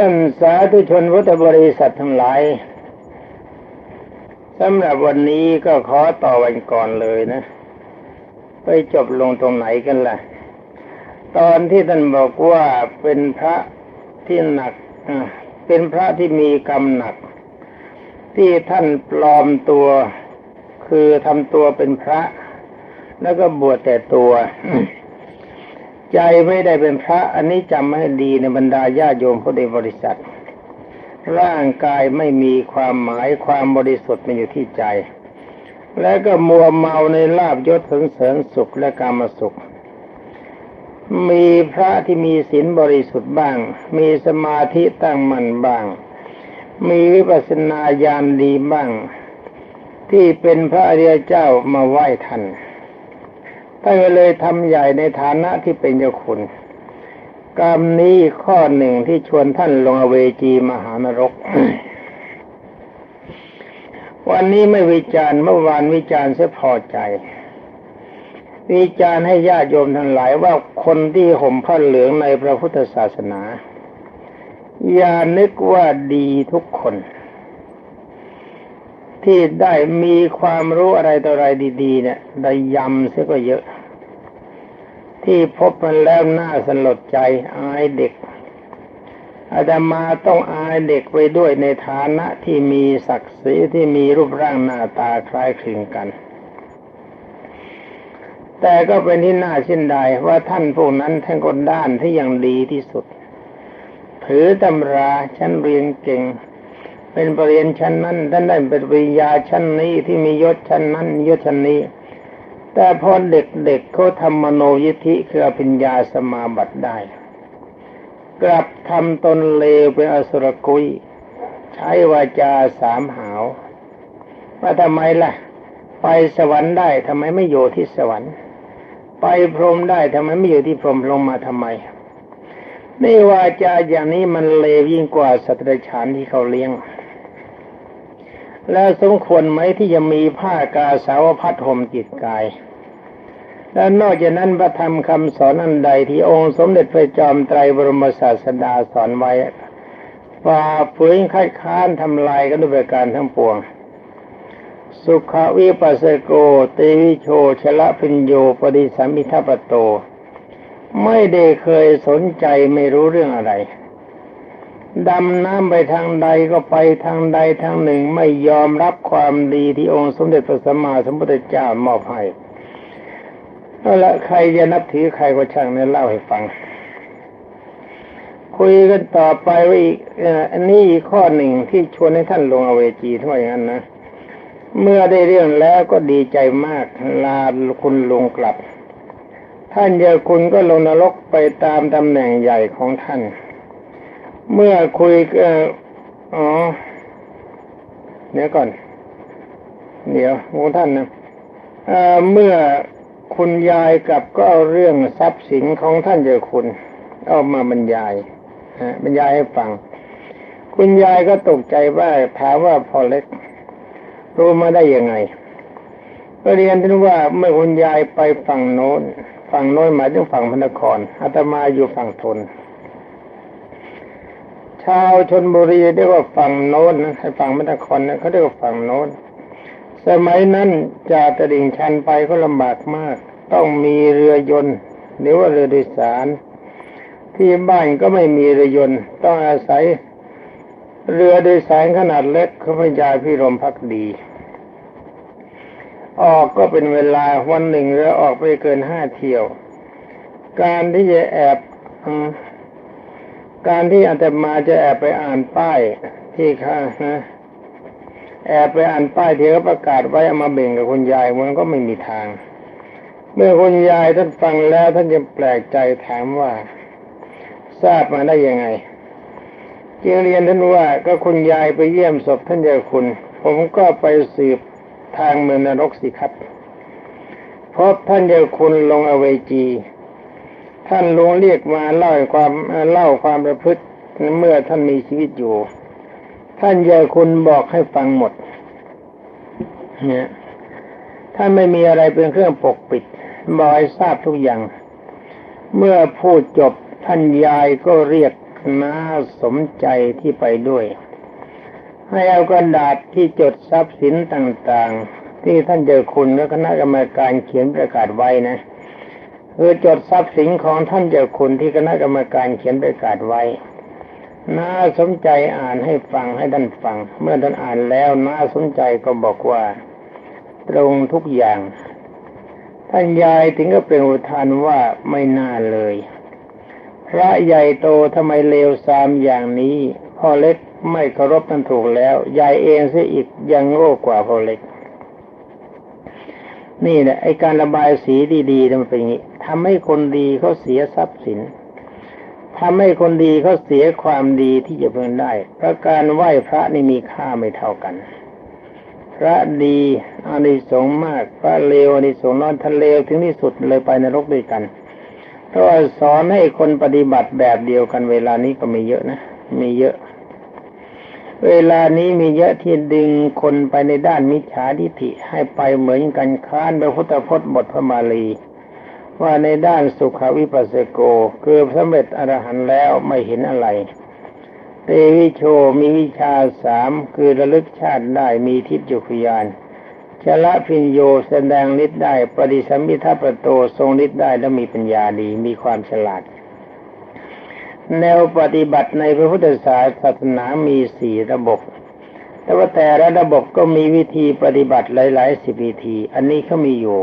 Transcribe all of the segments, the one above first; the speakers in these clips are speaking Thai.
ท่านสาธุชนพุทธบริษัททั้งหลายสำหรับวันนี้ก็ขอต่อวันก่อนเลยนะ ไปจบลงตรงไหนกันล่ะ ตอนที่ท่านบอกว่าเป็นพระที่หนักเป็นพระที่มีกรรมหนัก ที่ท่านปลอมตัว คือทำตัวเป็นพระ แล้วก็บวชแต่ตัว ใจไม่ได้เป็นพระ อันนี้จำให้ดีในบรรดาญาโยมพุทธบริษัท ร่างกายไม่มีความหมายความบริสุทธิ์มันอยู่ที่ใจ และก็มัวเมาในลาบยศถึงเสริญสุขและกามสุข มีพระที่มีศีลบริสุทธิ์บ้าง มีสมาธิตั้งมั่นบ้าง มีวิปัสสนาญาณดีบ้าง ที่เป็นพระอริยเจ้ามาไหว้ท่าน ก็เลยทำใหญ่ในฐานะที่เป็นเจ้าคุณ กรรมนี้ข้อหนึ่งที่ชวนท่านลงอเวจีมหานรก วันนี้ไม่วิจารณ์เมื่อวานวิจารณ์เสียพอใจวิจารณ์ให้ญาติโยมทั้งหลายว่าคนที่ห่มผ้าเหลืองในพระพุทธศาสนา อย่านึกว่าดีทุกคน ที่ได้มีความรู้อะไรต่ออะไรดี ๆ เนี่ยได้ยำเสียก็เยอะ ที่พบมันแล้วน่าสลดใจอายเด็กอาตมาต้องอายเด็กไปด้วยในฐานะที่มีศักดิ์ศรีที่มีรูปร่างหน้าตาคล้ายคลึงกัน แต่ก็เป็นที่น่าชินใดว่าท่านพวกนั้นท่านก็ด้านที่ยังดีที่สุด ถือตำราชั้นเรียนเก่ง เป็นปรริญญาชั้นนั้นท่านได้เป็นปริญญาชั้นนี้ที่มียศชั้นนั้นยศชั้นนี้ แต่พอเด็กๆเเขาทำมโนยิธิคืออภิญญาสมาบัติได้ กลับทำตนเลวเป็นอสุรกุย ใช้วาจาสามหาวว่าทำไมล่ะ ไปสวรรค์ได้ทำไมไม่อยู่ที่สวรรค์ ไปพรหมได้ทำไมไม่อยู่ที่พรหมลงมาทำไมนี่วาจาอย่างนี้มันเลวยิ่งกว่าสัตว์เดฉานที่เขาเลี้ยง แล้วสมควรไหมที่จะมีผ้ากาสาวพัดห่มจิตกาย และนอกจากนั้นพระธรรมคำสอนอันใดที่องค์สมเด็จพระจอมไตรบรมศาสดาสอนไว้ฝ่าฝืนคัดค้านทำลายกันด้วยการทั้งปวง สุขวิปัสสโกเตวิโชชละพิญโยปฏิสัมมิทัปโต ไม่ได้เคยสนใจไม่รู้เรื่องอะไรดำน้ำไปทางใดก็ไปทางใดทางหนึ่งไม่ยอมรับความดีที่องค์สมเด็จพระสัมมาสัมพุทธเจ้ามอบให้ เอาละใครจะนับถือใครก็ช่างเนี่ยเล่าให้ฟัง คุยกันต่อไปว่าอีกอันนี้อีกข้อหนึ่งที่ชวนให้ท่านลงอเวจีถ้าอย่างนั้นนะเมื่อได้เรื่องแล้วก็ดีใจมากลาคุณลงกลับ ท่านเยาคุณก็ลงนรกไปตามตำแหน่งใหญ่ของท่าน เมื่อคุยอ๋อเดี๋ยวก่อน เดี๋ยวของท่านนะเมื่อ คุณยายกับก็เอาเรื่องทรัพย์สินของท่านเจ้าคุณ เอามาบรรยายบรรยายให้ฟัง คุณยายก็ตกใจว่าถามว่าพอเล็ก รู้มาได้ยังไงก็เรียนท่านว่าเมื่อคุณยายไปฝั่งโน้น ฝั่งโน้นหมายถึงฝั่งพระนครอาตมาอยู่ฝั่งทนชาวชนบุรีเรียกว่าฝั่งโน้นให้ฝั่งพระนครเขาเรียกว่าฝั่งโน้น สมัยนั้นจากตลิ่งชันไปก็ลำบากมาก ต้องมีเรือยนต์หรือว่าเรือโดยสาร ที่บ้านก็ไม่มีเรือยนต์ต้องอาศัยเรือโดยสารขนาดเล็กเขาพยาพิรมพักดี ออกก็เป็นเวลาวันหนึ่งเรือออกไปเกินห้าเที่ยว การที่จะแอบการที่อาตมาจะแอบไปอ่านป้ายที่ข้านะ แอบไปอ่านป้ายที่เขาประกาศไว้เอามาเบ่งกับคุณยายมันก็ไม่มีทาง เมื่อคุณยายท่านฟังแล้วท่านจะแปลกใจถามว่า ทราบมาได้ยังไงจึงเรียนท่านว่าก็คุณยายไปเยี่ยมศพท่านเจ้าคุณ ผมก็ไปสืบทางเมืองนรกสิครับพบท่านเจ้าคุณลงอเวจี ท่านลงเรียกมาเล่าความเล่าความประพฤติเมื่อท่านมีชีวิตอยู่ ท่านยายคุณบอกให้ฟังหมด เนี่ยท่านไม่มีอะไรเป็นเครื่องปกปิดบอกให้ทราบทุกอย่าง เมื่อพูดจบท่านยายก็เรียกน้าสมใจที่ไปด้วย ให้เอากระดาษที่จดทรัพย์สินต่างๆ ที่ท่านเจอคุณและคณะกรรมการเขียนประกาศไว้นะคือจดทรัพย์สินของท่านเจ้าคุณที่คณะกรรมการเขียนประกาศไว้ น่าสนใจอ่านให้ฟังให้ท่านฟัง เมื่อท่านอ่านแล้วน่าสนใจก็บอกว่า ตรงทุกอย่าง ท่านยายถึงก็เป็นอุทานว่าไม่น่าเลย พระใหญ่โตทำไมเลวสามอย่างนี้พ่อเล็กไม่เคารพท่านถูกแล้วยายเองเสียอีกยังโง่กว่าพ่อเล็ก นี่แหละไอการระบายสีดีๆมันเป็นอย่างนี้ทำให้คนดีเขาเสียทรัพย์สิน ทำให้คนดีเขาเสียความดีที่จะเพิ่งได้เพราะการไหว้พระนี่มีค่าไม่เท่ากัน พระดีอานิสงส์มาก พระเลวอานิสงส์น้อยทะเลวถึงที่สุดเลยไปนรกด้วยกันเพราะสอนให้คนปฏิบัติแบบเดียวกันเวลานี้ก็มีเยอะนะ มีเยอะ เวลานี้มีเยอะที่ดึงคนไปในด้านมิจฉาทิฏฐิให้ไปเหมือนกันค้านพระพุทธพจน์บทพระมาลี ว่าในด้านสุขวิปัสสโก คือสำเร็จอรหันต์แล้วไม่เห็นอะไร เตวิโชมีวิชาสามคือระลึกชาติได้มีทิพยุคยานชละพิญโยแสดงฤทธิ์ได้ ปฏิสัมมิทัปโตทรงฤทธิ์ได้และมีปัญญาดีมีความฉลาด แนวปฏิบัติในพระพุทธศาสนามีสี่ระบบ แต่ว่าแต่ละระบบก็มีวิธีปฏิบัติหลาย ๆ สิบวิธี อันนี้เขามีอยู่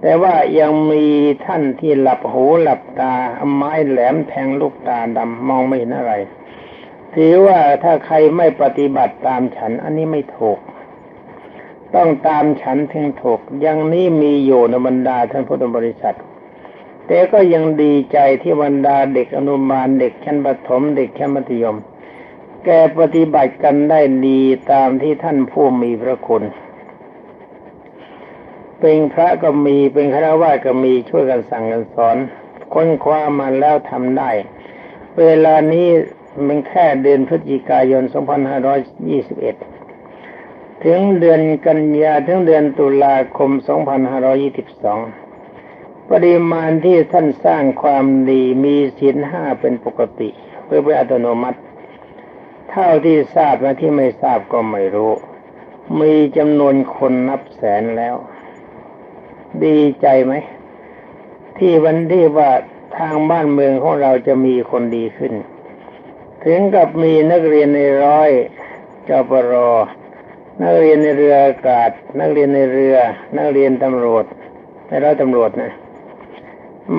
แต่ว่ายังมีท่านที่หลับหูหลับตาอาไม้แหลมแทงลูกตาดำมองไม่เห็นอะไรถือว่าถ้าใครไม่ปฏิบัติตามฉัน อันนี้ไม่ถูก ต้องตามฉันถึงถูกยังนี้มีอยู่ในบรรดาท่านพุทธบริษัท แต่ก็ยังดีใจที่บรรดาเด็กอนุบาลเด็กชั้นประถมเด็กชั้นมัธยม แกปฏิบัติกันได้ดีตามที่ท่านผู้มีพระคุณ เป็นพระก็มีเป็นฆราวาสก็มีช่วยกันสั่งกันสอน ค้นคว้ามาแล้วทำได้ เวลานี้มันแค่เดือนพฤศจิกายน 2521 ถึงเดือนกันยาถึงเดือนตุลาคม 2522 ปริมาณที่ท่านสร้างความดีมีศีลห้าเป็นปกติเพื่อเป็นอัตโนมัติ เท่าที่ทราบและที่ไม่ทราบก็ไม่รู้ มีจำนวนคนนับแสนแล้ว ดีใจไหม ที่วันที่ว่าทางบ้านเมืองของเราจะมีคนดีขึ้น ถึงกับมีนักเรียนในร้อยจปรนักเรียนในเรืออากาศ นักเรียนในเรือ นักเรียนตำรวจในร้อยตำรวจนะ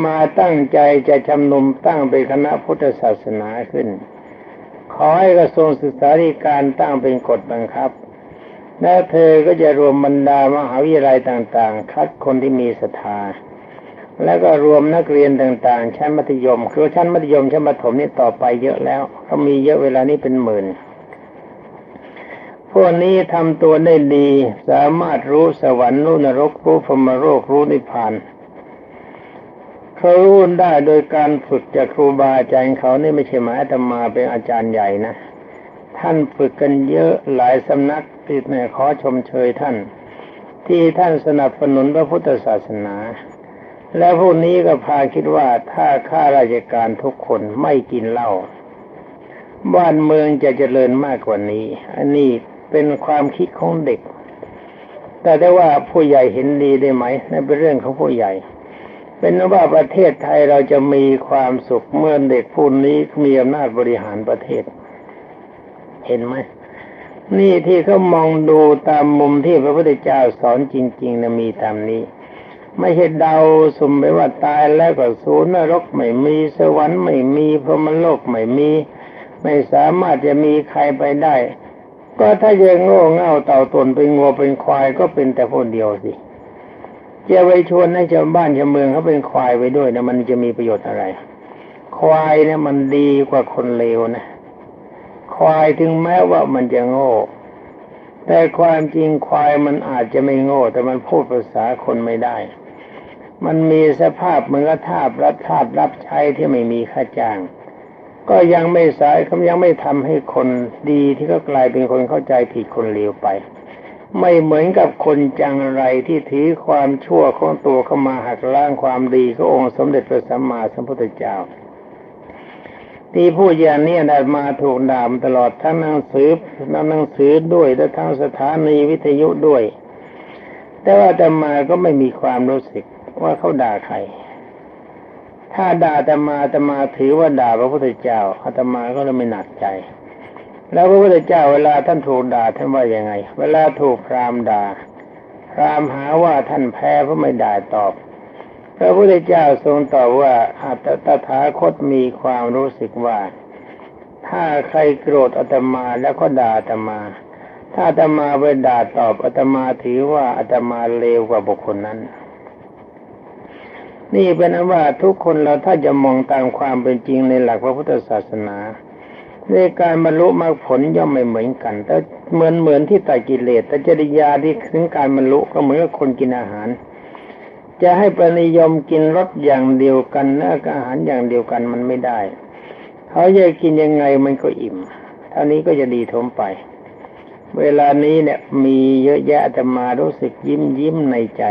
มาตั้งใจจะชำนุมตั้งเป็นคณะพุทธศาสนาขึ้น ขอให้กระทรวงศึกษาธิการตั้งเป็นกฎบังคับ แล้วเธอก็จะรวมบรรดามหาวิทยาลัยต่างๆ คัดคนที่มีศรัทธา แล้วก็รวมนักเรียนต่างๆ ชั้นมัธยม คือชั้นมัธยมชั้นประถมนี่ต่อไปเยอะแล้วเขามีเยอะเวลานี้เป็นหมื่น พวกนี้ทำตัวได้ดี สามารถรู้สวรรค์รู้นรกรู้พรมโลกรู้นิพพานเขารู้ได้โดยการฝึกจากครูบาอาจารย์เขานี่ไม่ใช่หมายธรรมาเป็นอาจารย์ใหญ่นะ ท่านฝึกกันเยอะหลายสำนัก ติดแม่ขอชมเชยท่าน ที่ท่านสนับสนุนพระพุทธศาสนา และพวกนี้ก็พาคิดว่าถ้าข้าราชการทุกคนไม่กินเหล้าบ้านเมืองจะเจริญมากกว่านี้ อันนี้เป็นความคิดของเด็ก แต่ได้ว่าผู้ใหญ่เห็นดีได้ไหมนั่นเป็นเรื่องของผู้ใหญ่ เป็นว่าประเทศไทยเราจะมีความสุขเมื่อเด็กผู้นี้มีอำนาจบริหารประเทศ เห็นไหม นี่ที่เขามองดูตามมุมที่พระพุทธเจ้าสอนจริงๆนะมีตามนี้ ไม่ใช่เดาสุ่มไปว่าตายแล้วก็สูนรกไม่มีสวรรค์ไม่มีพรหมโลกไม่มี ไม่สามารถจะมีใครไปได้ ก็ถ้าจะโง่เง่าเต่าตนเป็นงัวเป็นควายก็เป็นแต่คนเดียวสิจะไปชวนให้ชาวบ้านชาวเมืองเขาเป็นควายไปด้วยนะมันจะมีประโยชน์อะไร ควายเนี่ยมันดีกว่าคนเลวนะ ควายถึงแม้ว่ามันจะโง่ แต่ความจริงควายมันอาจจะไม่โง่ แต่มันพูดภาษาคนไม่ได้ มันมีสภาพเหมือนกับทาบรับทาบรับใช้ที่ไม่มีค่าจ้าง ก็ยังไม่สายเขายังไม่ทำให้คนดีที่ก็กลายเป็นคนเข้าใจผิดคนเลวไป ไม่เหมือนกับคนจังไรที่ถือความชั่วของตัวเข้ามาหักล้างความดีขององค์สมเด็จพระสัมมาสัมพุทธเจ้า ที่พูดอย่างนี้ได้มาถูกด่ามตลอดทั้งหนังสือทั้งหนังสือด้วย และทั้งสถานีวิทยุด้วย แต่ว่าแต่มาก็ไม่มีความรู้สึกว่าเขาด่าใคร ถ้าด่าแต่มาแต่มาถือว่าด่าพระพุทธเจ้าอาตมาก็เลยไม่หนักใจ แล้วพระพุทธเจ้าเวลาท่านถูกด่าท่านว่ายังไง เวลาถูกพรามด่า พรามหาว่าท่านแพ้เพราะไม่ด่าตอบ พระพุทธเจ้าทรงตอบว่าอาตตถาคตมีความรู้สึกว่า ถ้าใครโกรธอาตมาแล้วก็ด่าอาตมา ถ้าอาตมาไปด่าตอบอาตมาถือว่าอาตมาเลวกว่าบุคคลนั้น นี่เป็นอนว่าทุกคนเราถ้าจะมองตามความเป็นจริงในหลักพระพุทธศาสนาในการบรรลุมรรคผลย่อมไม่เหมือนกัน แต่เหมือนเหมือนที่ตัดกิเลสแต่จริยาที่ถึงการบรรลุก็เหมือนกับคนกินอาหาร จะให้ประนิยมกินรสอย่างเดียวกันเนื้ออาหารอย่างเดียวกันมันไม่ได้เขาจะกินยังไงมันก็อิ่มเท่านี้ก็จะดีทมไป เวลานี้เนี่ยมีเยอะแยะแต่มารู้สึกยิ้มยิ้มในใจ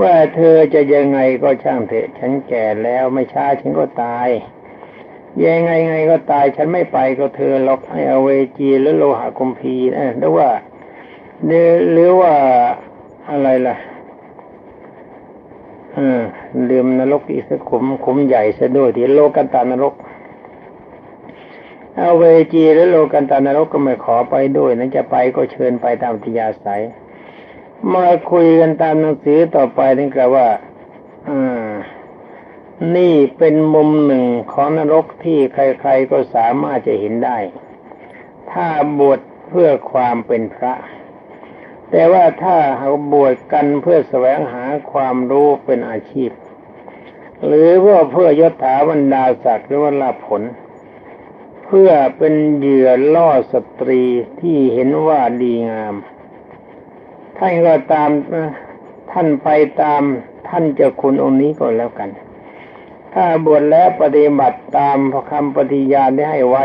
ว่าเธอจะยังไงก็ช่างเถอะ ฉันแก่แล้วไม่ช้าฉันก็ตายยังไงไงก็ตายฉันไม่ไปก็เธอล็อกให้เอาเวจีหรือโลหะคุมพีนะหรือว่าหรือว่าอะไรล่ะ อลืมนรกอีกสักขุมขุมใหญ่ซะด้วยที่โลกันตานรกเอาเวจีหรือโลกันตานรกก็ไม่ขอไปด้วยนะจะไปก็เชิญไปตามทิยาศัยมาคุยกันตามหนังสือต่อไปนี่กล่าวว่าอ่านี่เป็นมุมหนึ่งของนรกที่ใครๆก็สามารถจะเห็นได้ ถ้าบวชเพื่อความเป็นพระ แต่ว่าถ้าหาบวชกันเพื่อแสวงหาความรู้เป็นอาชีพ หรือว่าเพื่อยศถาบรรดาศักดิ์หรือว่าลาผล เพื่อเป็นเหยื่อล่อสตรีที่เห็นว่าดีงาม ท่านก็ตามท่านไปตามท่านเจ้าคุณองค์นี้ก็แล้วกัน ถ้าบวชแล้วปฏิบัติตามคำปฏิญาณได้ให้ไว้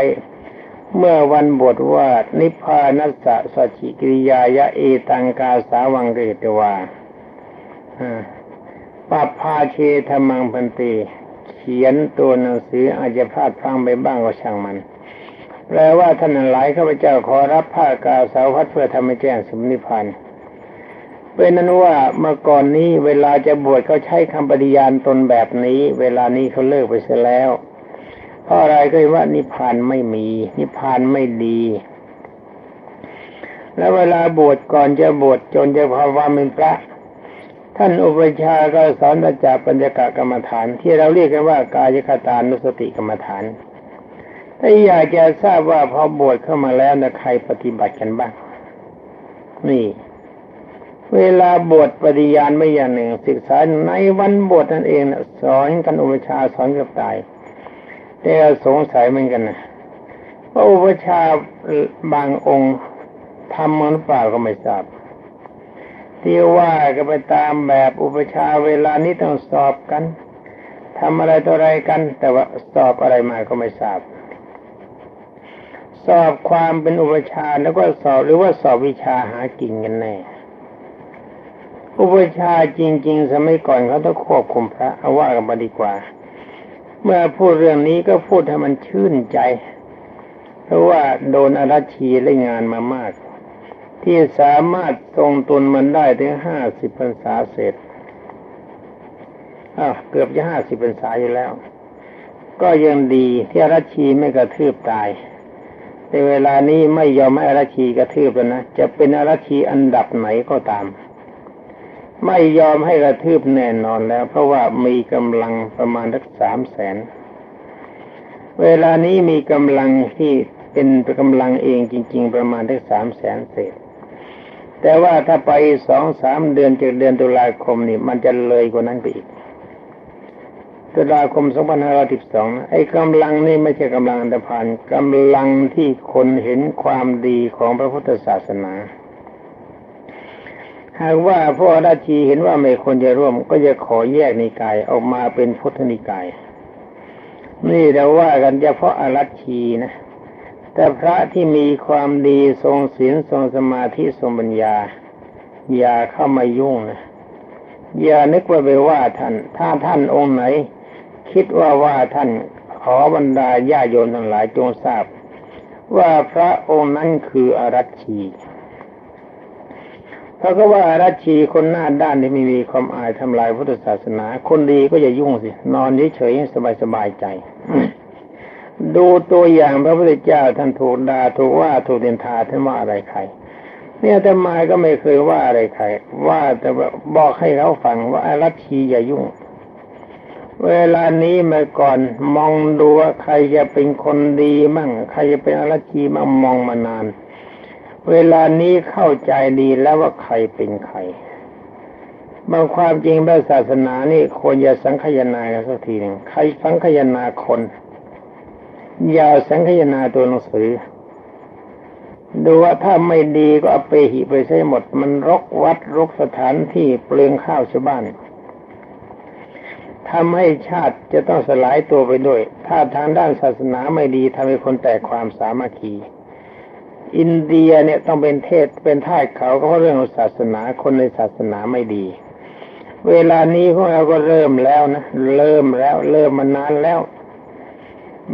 เมื่อวันบวชว่านิพพานัสสะสัจิกิริยายะเอตังกาสาวังเกตวาปัปพาเชธรรมังพันตีเขียนตัวหนังสืออาจจะพลาดพลังไปบ้างก็ช่างมัน แปลว่าท่านหลายข้าพเจ้าขอรับผ้ากาสาวพัดเพื่อทำให้แจ้งสมนิพพานเป็นนั้นว่าเมื่อก่อนนี้เวลาจะบวชเขาใช้คำปฏิญาณตนแบบนี้ เวลานี้เขาเลิกไปเสียแล้ว เพราะอะไรก็ว่านิพพานไม่มี นิพพานไม่ดี แล้วเวลาบวชก่อนจะบวชจนจะภาวะเป็นพระ ท่านอุปชาก็สอนจากปัญญากกรรมฐาน ที่เราเรียกกันว่ากายคตานุสติกรรมฐานถ้าอยากจะทราบว่าพอบวชเข้ามาแล้วนะใครปฏิบัติกันบ้าง นี่ เวลาบวชปฏิญาณไม่อย่างหนึ่งศึกษาในวันบวชนั่นเองนะสอนกันอุปชาสอนกับตาย แต่สงสัยเหมือนกันนะว่าอุปชาบางองค์ทำมันเปล่าก็ไม่ทราบที่ว่าก็ไปตามแบบอุปชาเวลานี้ต้องสอบกันทำอะไรตัวอะไรกัน แต่ว่าสอบอะไรมาก็ไม่ทราบ สอบความเป็นอุปชาแล้วก็สอบหรือว่าสอบวิชาหากินกันแน่อุปชาจริง ๆ สมัยก่อนเขาต้องควบคุมพระเอาว่ากันมาดีกว่า เมื่อพูดเรื่องนี้ก็พูดให้มันชื่นใจ เพราะว่าโดนอารัชีเล่นงานมามาก ที่สามารถทรงตนมันได้ถึงห้าสิบพรรษาเสร็จอ้าวเกือบจะห้าสิบพรรษาอยู่แล้ว ก็ยังดีที่อารัชีไม่กระทืบตาย ในเวลานี้ไม่ยอมให้อารัชีกระทืบแล้วนะจะเป็นอารัชีอันดับไหนก็ตาม ไม่ยอมให้กระทืบแน่นอนแล้ว เพราะว่ามีกำลังประมาณสักสามแสน เวลานี้มีกำลังที่เป็นกำลังเองจริง ๆ ประมาณสักสามแสนเศษ แต่ว่าถ้าไปสองสามเดือนจากเดือนตุลาคมนี่มันจะเลยกว่านั้นไปอีก ตุลาคมสองพันห้าร้อยสิบสองไอ้กำลังนี่ไม่ใช่กำลังอันตรพานกำลังที่คนเห็นความดีของพระพุทธศาสนา หากว่าพวกราชีเห็นว่าไม่ควรจะร่วม ก็จะขอแยกนิกายออกมาเป็นพุทธนิกาย นี่เราว่ากันเฉพาะอรัชีนะ แต่พระที่มีความดีทรงศีลทรงสมาธิทรงปัญญา อย่าเข้ามายุ่งนะอย่านึกว่าไปว่าท่าน ถ้าท่านองค์ไหน คิดว่าว่าท่านขอบรรดาญาโยมทั้งหลายจงทราบ ว่าพระองค์นั้นคืออรัชชี เพราก็ว่าอารัชชีคนหน้าด้านที่ไม่มีความอายทำลายพุทธศาสนา คนดีก็อย่ายุ่งสิ นอนเฉยๆสบายสบายใจ ดูตัวอย่างพระพุทธเจ้าท่านถูกด่าถูกว่าถูกเดินทาท่านว่าอะไรใครเนี่ยแต่มาก็ไม่เคยว่าอะไรใคร ว่าแต่บอกให้เขาฟังว่าอารัชชีอย่ายุ่ง เวลานี้เมื่อก่อนมองดูว่าใครจะเป็นคนดีมั่ง ใครจะเป็นอรชีมั่งมองมานาน เวลานี้เข้าใจดีแล้วว่าใครเป็นใครบางความจริงพระศาสนานี่ควรจะสังคยนาสักทีหนึ่งใครสังคยนาคน อย่าสังคยนาตัวหนังสือ ดูว่าถ้าไม่ดีก็เอาไปหิไปใช้หมด มันรกวัดรกสถานที่เปลืองข้าวชาวบ้านทำให้ชาติจะต้องสลายตัวไปด้วย ถ้าทางด้านศาสนาไม่ดีทำให้คนแตกความสามัคคี อินเดียเนี่ยต้องเป็นเทศเป็นท่าเขาก็เพราะเรื่องศาสนาคนในศาสนาไม่ดี เวลานี้พวกเราก็เริ่มแล้วนะเริ่มแล้ว เริ่มมานานแล้ว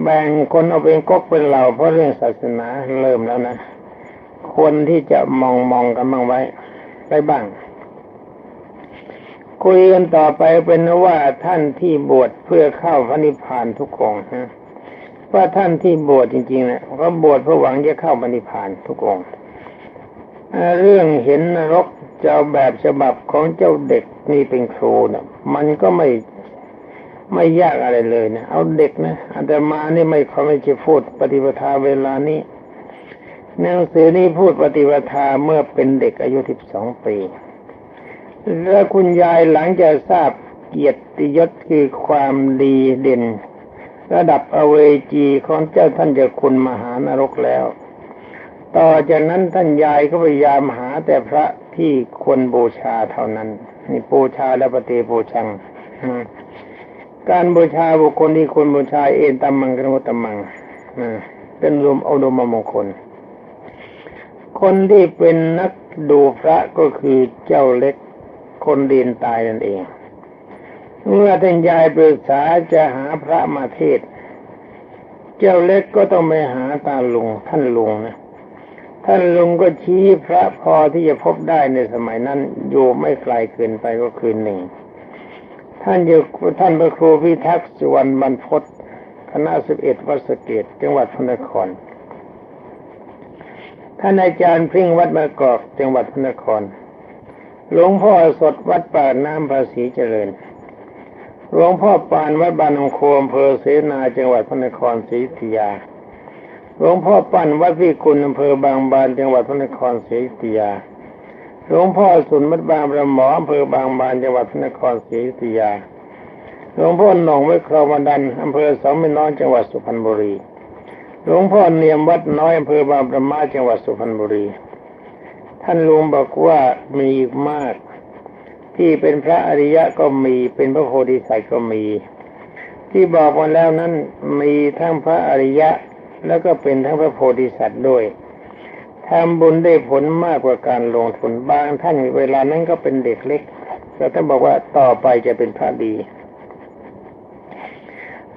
แบ่งคนเอาเป็นก๊กเป็นเหล่าเพราะเรื่องศาสนาเริ่มแล้วนะคนที่จะมองมองกันบ้างไว้ไปบ้าง คุยกันต่อไปเป็นว่าท่านที่บวชเพื่อเข้าพระนิพพานทุกองนะ ว่าท่านที่บวชจริงๆเนะก็บวชเพื่อหวังจะเข้าพระนิพานทุกองเรื่องเห็นนรกเจ้าแบบฉบับของเจ้าเด็กนี่เป็นครูนะมันก็ไม่ไม่ยากอะไรเลยนะเอาเด็กนะอาตมานี่ไม่เขาไม่จะพูดปฏิปทาเวลานี้หนังสือนี้พูดปฏิปทาเมื่อเป็นเด็กอายุสิบสองปีแล้วคุณยายหลังจากทราบเกียรติยศคือความดีเด่น ระดับอเวจีของเจ้าท่านเจะคุณมหานรกแล้ว ต่อจากนั้นท่านยายก็พยายามหาแต่พระที่ควรบูชาเท่านั้น นี่บูชาและปฏิบูชังการบูชาบุคคลที่ควรบูชาเอนตัมมังกรมตมังเป็นรวมอาดมมงคล คนที่เป็นนักดูพระก็คือเจ้าเล็กคนดินตายนั่นเอง เมื่อท่านยายปรึกษาจะหาพระมาเทศ เจ้าเล็กก็ต้องไปหาตาลุงท่านลุงนะท่านลุงก็ชี้พระพอที่จะพบได้ในสมัยนั้นอยู่ไม่ไกลเกินไปก็คือหนึ่ง ท่านอยู่ท่านพระครูพิทักษ์สุวรรณบรรพศคณะสิบเอ็ดวัดสเกตจังหวัดพระนคร ท่านอาจารย์พิงวัดมะกอกจังหวัดพระนคร หลวงพ่อสดวัดป่าน้ำภาษีเจริญ หลวงพ่อปานวัดบานองโคอำเภอเสนาจังหวัดพระนครศรีอยุธยา หลวงพ่อปั้นวัดพิกุลอำเภอบางบานจังหวัดพระนครศรีอยุธยา หลวงพ่อสุนวัดบางประหมออำเภอบางบานจังหวัดพระนครศรีอยุธยา หลวงพ่อหนองไว้ครอมาดันอำเภอสองม่น้อยจังหวัดสุพรรณบุรี หลวงพ่อเนียมวัดน้อยอำเภอบางประมาจังหวัดสุพรรณบุรี ท่านลุงบอกว่ามีอีกมาก ที่เป็นพระอริยะก็มี เป็นพระโพธิสัตว์ก็มี ที่บอกมาแล้วนั้นมีทั้งพระอริยะ แล้วก็เป็นทั้งพระโพธิสัตว์ด้วยทำบุญได้ผลมากกว่าการลงทุนบางท่านเวลานั้นก็เป็นเด็กเล็กแต่ท่านบอกว่าต่อไปจะเป็นพระดี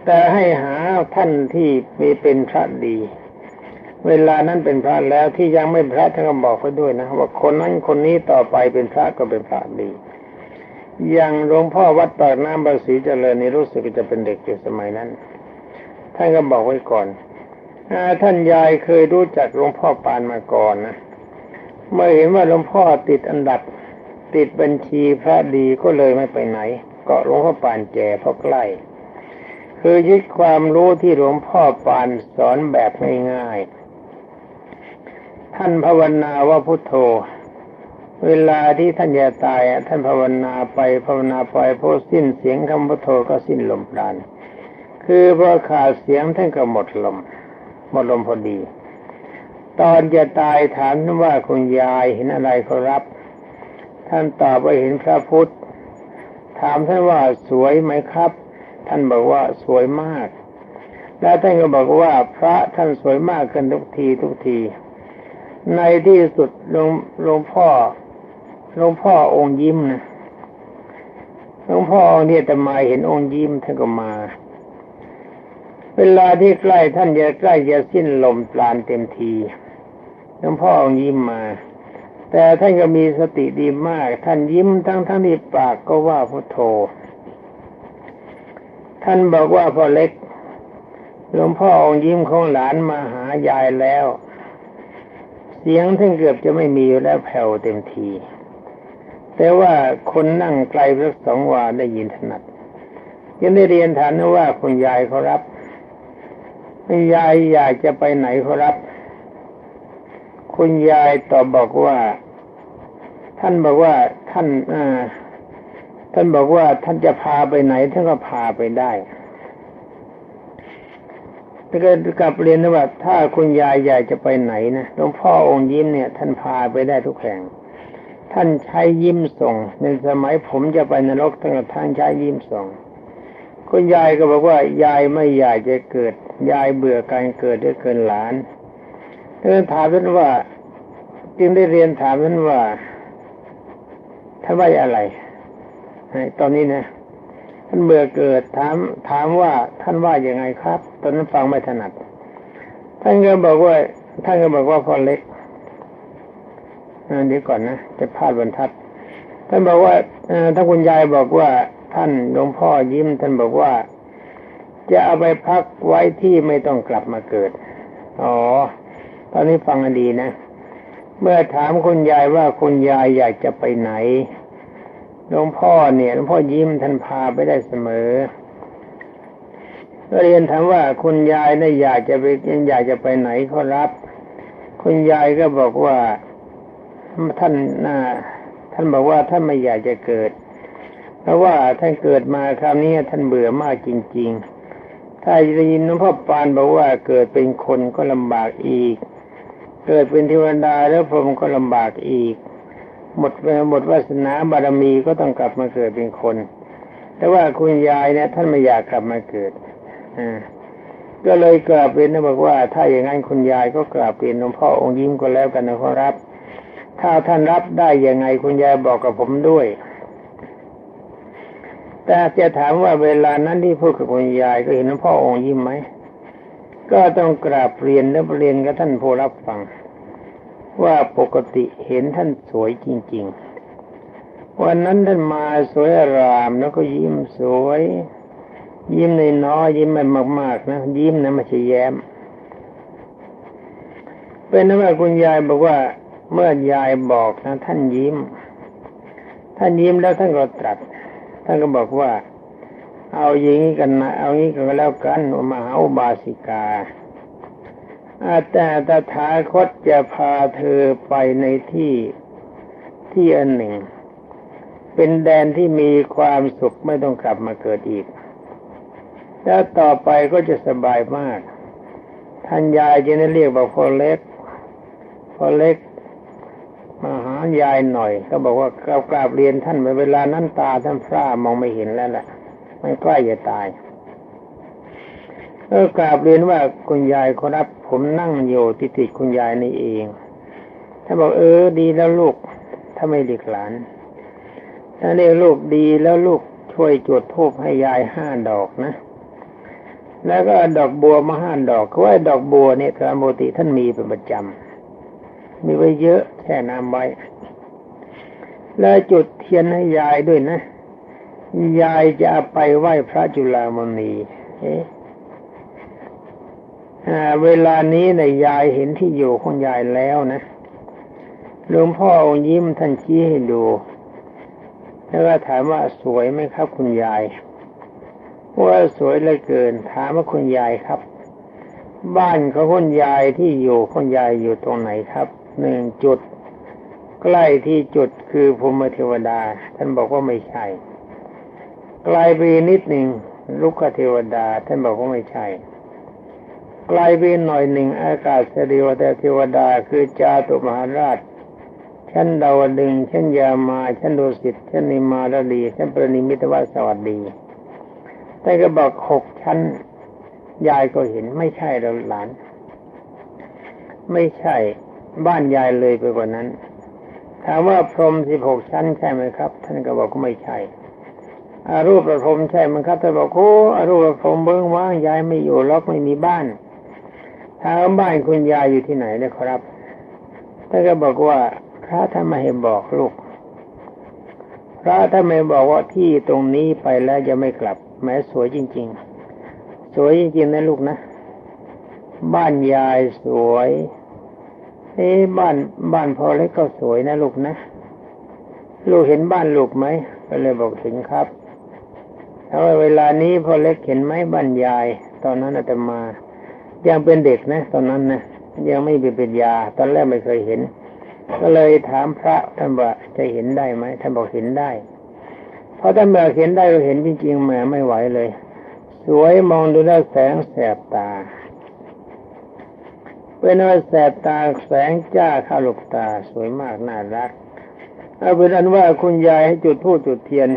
แต่ให้หาท่านที่มีเป็นพระดี เวลานั้นเป็นพระแล้วที่ยังไม่พระท่านก็บอกไปด้วยนะว่าคนนั้นคนนี้ต่อไปเป็นพระก็เป็นพระดี อย่างหลวงพ่อวัดปากน้ำบาสีเจริญนี่รู้สึกจะเป็นเด็กอยู่สมัยนั้น ท่านก็บอกไว้ก่อนท่านยายเคยรู้จักหลวงพ่อปานมาก่อนนะเมื่อเห็นว่าหลวงพ่อติดอันดับ ติดบัญชีพระดีก็เลยไม่ไปไหน ก็หลวงพ่อปานแก่เพราะใกล้ คือยึดความรู้ที่หลวงพ่อปานสอนแบบง่ายๆท่านภาวนาว่าพุทโธ เวลาที่ท่านจะตายท่านภาวนาไปภาวนาไปพอสิ้นเสียงคำพุทโธก็สิ้นลมปราณคือพอขาดเสียงท่านก็หมดลม หมดลมพอดี ตอนจะตายถามว่าคุณยายเห็นอะไรเขารับ ท่านตอบว่าเห็นพระพุทธ ถามท่านว่าสวยไหมครับ ท่านบอกว่าสวยมาก แล้วท่านก็บอกว่าพระท่านสวยมากกันทุกทีทุกที ในที่สุดหลวงหลวงพ่อ หลวงพ่อองค์ยิ้มนะหลวงพ่อเนี่ยแต่มาเห็นองค์ยิ้มท่านก็มา เวลาที่ใกล้ท่านจะใกล้จะสิ้นลมปราณเต็มทีหลวงพ่อองค์ยิ้มมา แต่ท่านก็มีสติดีมาก ท่านยิ้มทั้งทั้งที่ปากก็ว่าพุทโธ ท่านบอกว่าพ่อเล็กหลวงพ่อองค์ยิ้มของหลานมาหายายแล้ว เสียงท่านเกือบจะไม่มีแล้วแผ่วเต็มที แต่ว่าคนนั่งไกลสักสองวาได้ยินถนัดยังได้เรียนถามว่าคุณยายเขารับคุณยายอยากจะไปไหนเขารับ คุณยายตอบบอกว่า ท่านบอกว่าท่านอ่าท่านบอกว่าท่านจะพาไปไหนท่านก็พาไปได้แต่ก็กลับเรียนนะว่า ถ้าคุณยายอยากจะไปไหนนะหลวงพ่อองค์ยิ้มเนี่ย ท่านพาไปได้ทุกแห่ง ท่านใช้ยิ้มส่ง ในสมัยผมจะไปนรกท่านท่านใช้ยิ้มส่งคุณยายก็บอกว่ายายไม่อยากจะเกิด ยายเบื่อการเกิดด้วยเกินหลานเออถามท่านว่า จึงได้เรียนถามท่านว่าท่านว่าอะไรตอนนี้นะท่านเบื่อเกิดถาม ถามว่าท่านว่าอย่างไงครับ ตอนนั้นฟังไม่ถนัด ท่านก็บอกว่าท่านก็บอกว่าพอเล็ก เดี๋ยวก่อนนะจะพลาดบรรทัด ท่านบอกว่าถ้าคุณยายบอกว่าท่านหลวงพ่อยิ้ม ท่านบอกว่า จะเอาไปพักไว้ที่ไม่ต้องกลับมาเกิด อ๋อ ตอนนี้ฟังดีนะ เมื่อถามคุณยายว่าคุณยายอยากจะไปไหนหลวงพ่อเนี่ยหลวงพ่อยิ้มท่านพาไปได้เสมอเรียนถามว่าคุณยายได้อยากจะไปอยากจะไปไหนขอรับ คุณยายก็บอกว่า ท่านน่าท่านบอกว่าท่านไม่อยากจะเกิด เพราะว่าท่านเกิดมาคราวนี้ท่านเบื่อมากจริง ๆ ถ้าได้ยินหลวงพ่อปานบอกว่าเกิดเป็นคนก็ลำบากอีก เกิดเป็นเทวดาแล้วพรหมก็ลำบากอีก หมดหมดวาสนาบารมีก็ต้องกลับมาเกิดเป็นคน แต่ว่าคุณยายเนี่ยท่านไม่อยากกลับมาเกิดอ่าก็เลยกราบเรียนนะบอกว่า ถ้าอย่างนั้นคุณยายก็กราบเรียนหลวงพ่อองค์ยิ้มก็แล้วกันนะครับ ถ้าท่านรับได้ยังไงคุณยายบอกกับผมด้วย แต่จะถามว่าเวลานั้นที่พูดกับคุณยายก็เห็นพ่อองค์ยิ้มไหม ก็ต้องกราบเรียนและเรียนกับท่านผู้รับฟัง ว่าปกติเห็นท่านสวยจริง ๆ วันนั้นท่านมาสวยรามแล้วก็ยิ้มสวย ยิ้มในน้อยยิ้มไม่มากๆนะยิ้มนะไม่ใช่แย้ม เป็นนั้นว่าคุณยายบอกว่า เมื่อยายบอกนะท่านยิ้ม ท่านยิ้มแล้วท่านก็ตรัส ท่านก็บอกว่า เอาอย่างนี้กันนะเอางี้กันแล้วกันมหาอุบาสิกาแต่ตถาคตจะพาเธอไปในที่ที่อันหนึ่ง เป็นแดนที่มีความสุขไม่ต้องกลับมาเกิดอีก แล้วต่อไปก็จะสบายมากท่านยายจะได้เรียกว่าพ่อเล็กพ่อเล็ก มาหายายหน่อยก็บอกว่ากราบกราบเรียนท่านเวลานั้นตาท่านพร่ามองไม่เห็นแล้วแหละไม่ใกล้จะตายก็กราบเรียนว่าคุณยายครับ ผมนั่งอยู่ติดติดคุณยายนี่เองถ้าบอกเออดีแล้วลูก ถ้าไม่เรีกหลานถ้าเรียกลูกดีแล้วลูกช่วยจุดทูบให้ยายห้าดอกนะ แล้วก็ดอกบัวมาห้าดอกเพราะว่าดอกบัวเนี่ยธรรมติท่านมีเป็นประจำ มีไว้เยอะแค่น้ำไว้ แล้วจุดเทียนให้ยายด้วยนะ ยายจะไปไหว้พระจุลามณีเอ๊ะเวลานี้ในยายเห็นที่อยู่ของยายแล้วนะหลวงพ่อยิ้มท่านชี้ให้ดู แล้วก็ถามว่าสวยไหมครับ คุณยายว่าสวยเหลือเกิน ถามว่าคุณยายครับ บ้านของคุณยายที่อยู่คุณยายอยู่ตรงไหนครับ หนึ่งจุด ใกล้ที่จุดคือภูมิเทวดา ท่านบอกว่าไม่ใช่ไกลไปนิดหนึ่งลุกเทวดา ท่านบอกว่าไม่ใช่ไกลไปหน่อยหนึ่งอากาศเสริวแต่เทวดาคือจาตุมหาราชชั้นดาวดึงชั้นยามาชั้นดุสิตชั้นนิมาลดีชั้นปรนิมิตวสวัสดีแต่ก็บอกหกชั้น ยายก็เห็นไม่ใช่เราหลาน ไม่ใช่ บ้านยายเลยไปกว่านั้น ถามว่าพรมสิบหกชั้นใช่ไหมครับ ท่านก็บอกก็ไม่ใช่อารูปประพรมใช่ไหมครับท่านบอกโอ้อารูปประพรมเบิ้งว่างยายไม่อยู่ล็อกไม่มีบ้านถามบ้านคุณยายอยู่ที่ไหนเนี่ยครับท่านก็บอกว่าพระท่านไม่ให้บอกลูก พระท่านไม่บอกว่าที่ตรงนี้ไปแล้วจะไม่กลับ แม้สวยจริง ๆ สวยจริงๆนะลูกนะ บ้านยายสวย เอ้บ้านบ้านพอเล็กก็สวยนะลูกนะ ลูกเห็นบ้านลูกไหมก็เลยบอกถึงครับถ้วเวลานี้พอเล็กเห็นไหมบ้านยาย ตอนนั้นอาตมา ยังเป็นเด็กนะ ตอนนั้นนะยังไม่เป็นปัญญา ตอนแรกไม่เคยเห็น ก็เลยถามพระท่านว่าจะเห็นได้ไหมท่านบอกเห็นได้พอท่านบอกเห็นได้ก็เห็นจริงๆแหมไม่ไหวเลย สวยมองดูแล้วแสงแสบตา เป็นว่าแสบตาแสงจ้าเข้าลูกตาสวยมากน่ารัก เอาเป็นอันว่าคุณยายให้จุดธูปจุดเทียน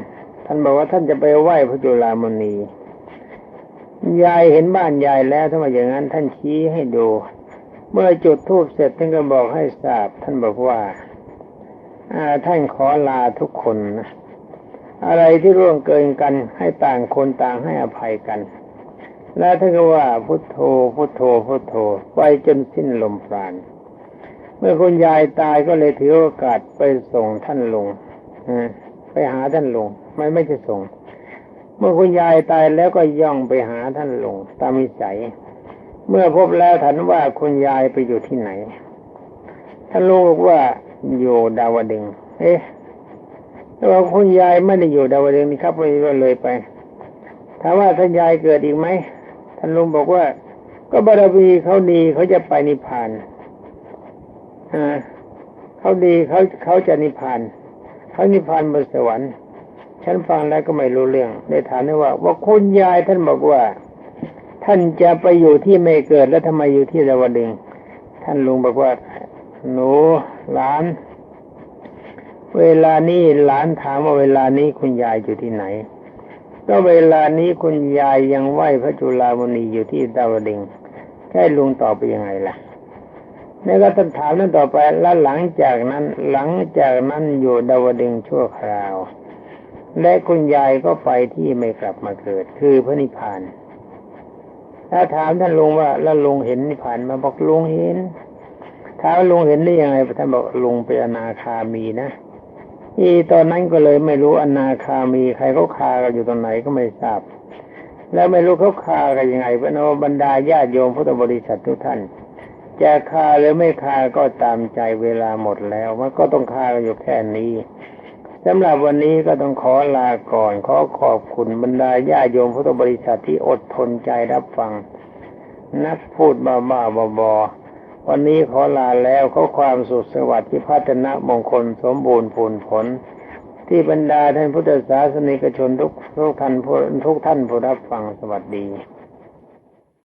ท่านบอกว่าท่านจะไปไหว้พระจุลามณี ยายเห็นบ้านยายแล้วถ้าว่าอย่างนั้น ท่านชี้ให้ดู เมื่อจุดธูปเสร็จท่านก็บอกให้ทราบ ท่านบอกว่าท่านขอลาทุกคนนะอะไรที่ร่วงเกินกันให้ต่างคนต่างให้อภัยกัน แล้วท่านก็ว่าพุทโธพุทโธพุทโธไปจนสิ้นลมปราณเมื่อคุณยายตายก็เลยถือโอกาสไปส่งท่านลงไปหาท่านลงไม่ไม่จะส่ง เมื่อคุณยายตายแล้วก็ย่องไปหาท่านลงตามมิสัย เมื่อพบแล้วถามว่าคุณยายไปอยู่ที่ไหน ท่านรู้ว่าอยู่ดาวดึง เอ๊ะแต่ว่าคุณยายไม่ได้อยู่ดาวดึงนี่ครับเลยเลยไปถามว่าท่านยายเกิดอีกไหม ท่านลุงบอกว่า ก็บารมีเขาดีเขาจะไปนิพพานเขาดีเขาเขาจะนิพพานเขานิพพานบนสวรรค์ฉันฟังแล้วก็ไม่รู้เรื่องได้ถามได้ว่า ว่าคุณยายท่านบอกว่า ท่านจะไปอยู่ที่ไม่เกิดแล้วทำไมอยู่ที่ดาวดึงท่านลุงบอกว่า หนูหลาน เวลานี้หลานถามว่าเวลานี้คุณยายอยู่ที่ไหน ก็เวลานี้คุณยายยังไหวพระจุลามณีอยู่ที่ดาวดึงแค่ลุงตอบไปยังไงล่ะนี่ก็ต้องถามนั้นต่อไปแล้วหลังจากนั้น หลังจากนั้นอยู่ดาวดึงชั่วคราว และคุณยายก็ไปที่ไม่กลับมาเกิด คือพระนิพพาน ถ้าถามท่านลุงว่า แล้วลุงเห็นนิพพานมาบอกลุงเห็นถามลุงเห็นได้ยังไงท่านบอกลุงเป็นอนาคามีนะ อีตอนนั้นก็เลยไม่รู้อนาคามีใครเขาคากันอยู่ตรงไหนก็ไม่ทราบ แล้วไม่รู้เขาคากันยังไงเพราะบรรดาญาติโยมพุทธบริษัททุกท่านจะคาหรือไม่คาก็ตามใจเวลาหมดแล้วมันก็ต้องคากันอยู่แค่นี้สำหรับวันนี้ก็ต้องขอลาก่อน ขอขอบคุณบรรดาญาโยมพุทธบริษัทที่อดทนใจรับฟัง นักพูดบ้าบ้าบอบอ วันนี้ขอลาแล้วขอความสุขสวัสดิ์ที่พัฒนามงคลสมบูรณ์ผลผล ที่บรรดาท่านพุทธศาสนิกชนทุกทุกท่านทุกท่านผู้รับฟังสวัสดี